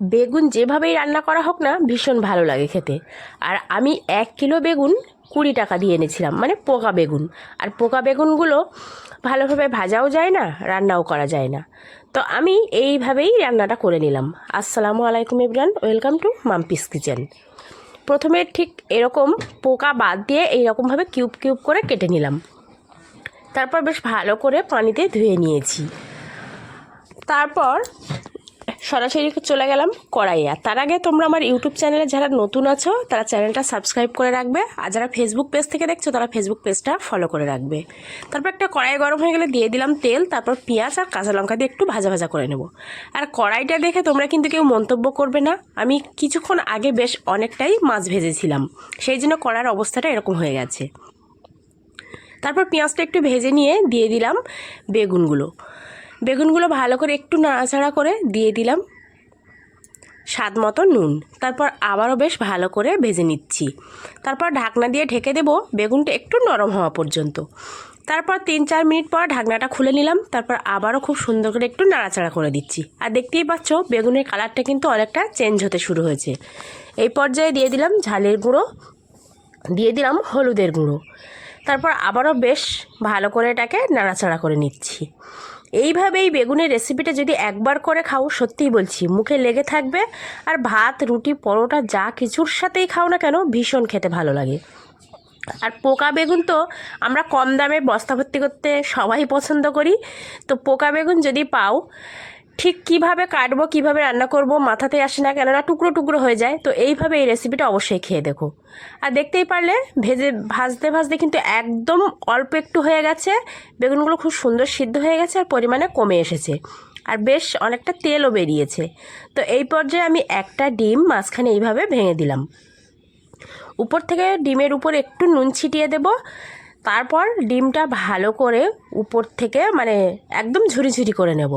বেগুন যেভাবেই রান্না করা হোক না, ভীষণ ভালো লাগে খেতে। আর আমি এক কিলো বেগুন কুড়ি টাকা দিয়ে এনেছিলাম মানে পোকা বেগুন। আর পোকা বেগুনগুলো ভালোভাবে ভাজাও যায় না, রান্নাও করা যায় না। তো আমি এইভাবেই রান্নাটা করে নিলাম। আসসালামু আলাইকুম Ibran welcome to Mampi's kitchen. প্রথমে ঠিক এরকম পোকা বাদ দিয়ে এইরকমভাবে কিউব কিউব করে কেটে নিলাম। তারপর বেশ ভালো করে পানিতে ধুয়ে নিয়েছি। তারপর সরাসরি চলে গেলাম কড়াইয়ে। তার আগে তোমরা আমার ইউটিউব চ্যানেলে যারা নতুন আছো, তারা চ্যানেলটা সাবস্ক্রাইব করে রাখবে। আর যারা ফেসবুক পেজ থেকে দেখছ, তারা ফেসবুক পেজটা ফলো করে রাখবে। তারপর একটা কড়াই গরম হয়ে গেলে দিয়ে দিলাম তেল, তারপর পেঁয়াজ আর কাঁচা লঙ্কা দিয়ে একটু ভাজা ভাজা করে নেব। আর কড়াইটা দেখে তোমরা কিন্তু কেউ মন্তব্য করবে না। আমি কিছুক্ষণ আগে বেশ অনেকটাই মাছ ভেজেছিলাম। সেই জন্য কড়ার অবস্থাটা এরকম হয়ে গেছে। তারপর পেঁয়াজটা একটু ভেজে নিয়ে দিয়ে দিলাম বেগুনগুলো। বেগুনগুলো ভালো করে একটু নাড়াচাড়া করে দিয়ে দিলাম স্বাদ মতো নুন। তারপর আবারও বেশ ভালো করে ভেজে নিচ্ছি। তারপর ঢাকনা দিয়ে ঢেকে দেবো বেগুনটা একটু নরম হওয়া পর্যন্ত। তারপর তিন চার মিনিট পর ঢাকনাটা খুলে নিলাম। তারপর আবারও খুব সুন্দর করে একটু নাড়াচাড়া করে দিচ্ছি। আর দেখতেই পাচ্ছ, বেগুনের কালারটা কিন্তু অনেকটা চেঞ্জ হতে শুরু হয়েছে। এই পর্যায়ে দিয়ে দিলাম ঝালের গুঁড়ো, দিয়ে দিলাম হলুদের গুঁড়ো। তারপর আবারও বেশ ভালো করে এটাকে নাড়াচাড়া করে নিচ্ছি। এইভাবে এই বেগুনের রেসিপিটা যদি একবার করে খাও, সত্যিই বলছি, মুখে লেগে থাকবে। আর ভাত, রুটি, পরোটা, যা কিছুর সাথেই খাও না কেন, ভীষণ খেতে ভালো লাগে। আর পোকা বেগুন তো আমরা কম দামে বস্তা ভর্তি করতে সবাই পছন্দ করি। তো পোকা বেগুন যদি পাও ঠিক কীভাবে কাটবো, কীভাবে রান্না করব মাথাতে আসে না কেননা টুকরো টুকরো হয়ে যায়। তো এইভাবে এই রেসিপিটা অবশ্যই খেয়ে দেখো। আর দেখতেই পারলে ভেজে, ভাজতে ভাজতে কিন্তু একদম অল্প একটু হয়ে গেছে। বেগুনগুলো খুব সুন্দর সিদ্ধ হয়ে গেছে আর পরিমাণে কমে এসেছে। আর বেশ অনেকটা তেলও বেরিয়েছে। তো এই পর্যায়ে আমি একটা ডিম মাঝখানে এইভাবে ভেঙে দিলাম। উপর থেকে ডিমের উপর একটু নুন ছিটিয়ে দেব। তারপর ডিমটা ভালো করে উপর থেকে মানে একদম ঝুরি ঝুরি করে নেব।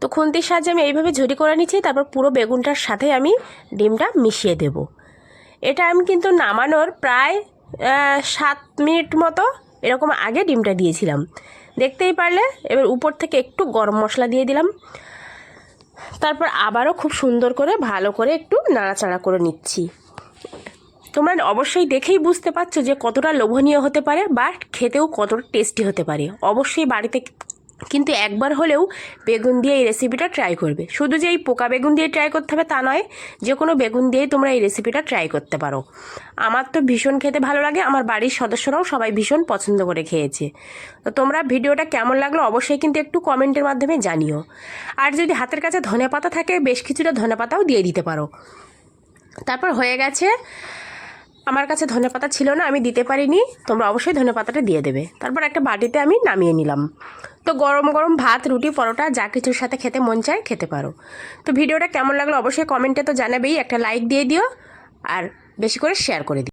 তো খুন্তির সাহায্যে আমি এইভাবে ঝুরি করে নিচ্ছি, তারপর পুরো বেগুনটার সাথে আমি ডিমটা মিশিয়ে দেব। এটা আমি কিন্তু নামানোর প্রায় সাত মিনিট মতো এরকম আগে ডিমটা দিয়েছিলাম। দেখতেই পারলে, এবার উপর থেকে একটু গরম মশলা দিয়ে দিলাম। তারপর আবারও খুব সুন্দর করে, ভালো করে একটু নাড়াচাড়া করে নিচ্ছি। তোমরা অবশ্যই দেখেই বুঝতে পারছ যে কতটা লোভনীয় হতে পারে বা খেতেও কতটা টেস্টি হতে পারে। অবশ্যই বাড়িতে কিন্তু একবার হলেও বেগুন দিয়ে এই রেসিপিটা ট্রাই করবে। শুধু যে এই পোকা বেগুন দিয়ে ট্রাই করতে হবে তা নয়, যে কোনো বেগুন দিয়েই তোমরা এই রেসিপিটা ট্রাই করতে পারো। আমার তো ভীষণ খেতে ভালো লাগে, আমার বাড়ির সদস্যরাও সবাই ভীষণ পছন্দ করে খেয়েছে। তো তোমরা ভিডিওটা কেমন লাগল অবশ্যই কিন্তু একটু কমেন্টের মাধ্যমে জানিও। আর যদি হাতের কাছে ধনে পাতা থাকে, বেশ কিছুটা ধনে পাতাও দিয়ে দিতে পারো। তারপর হয়ে গেছে, আমার কাছে ধনে পাতা ছিল না, আমি দিতে পারিনি, তোমরা অবশ্যই ধনে পাতাটা দিয়ে দেবে। তারপর একটা বাটিতে আমি নামিয়ে নিলাম। তো গরম গরম ভাত, রুটি, পরোটা, যা কিছুর সাথে খেতে মন চায় খেতে পারো। তো ভিডিওটা কেমন লাগল অবশ্যই কমেন্টে তো জানাবেই, একটা লাইক দিয়ে দিও, আর বেশি করে শেয়ার করে দিও।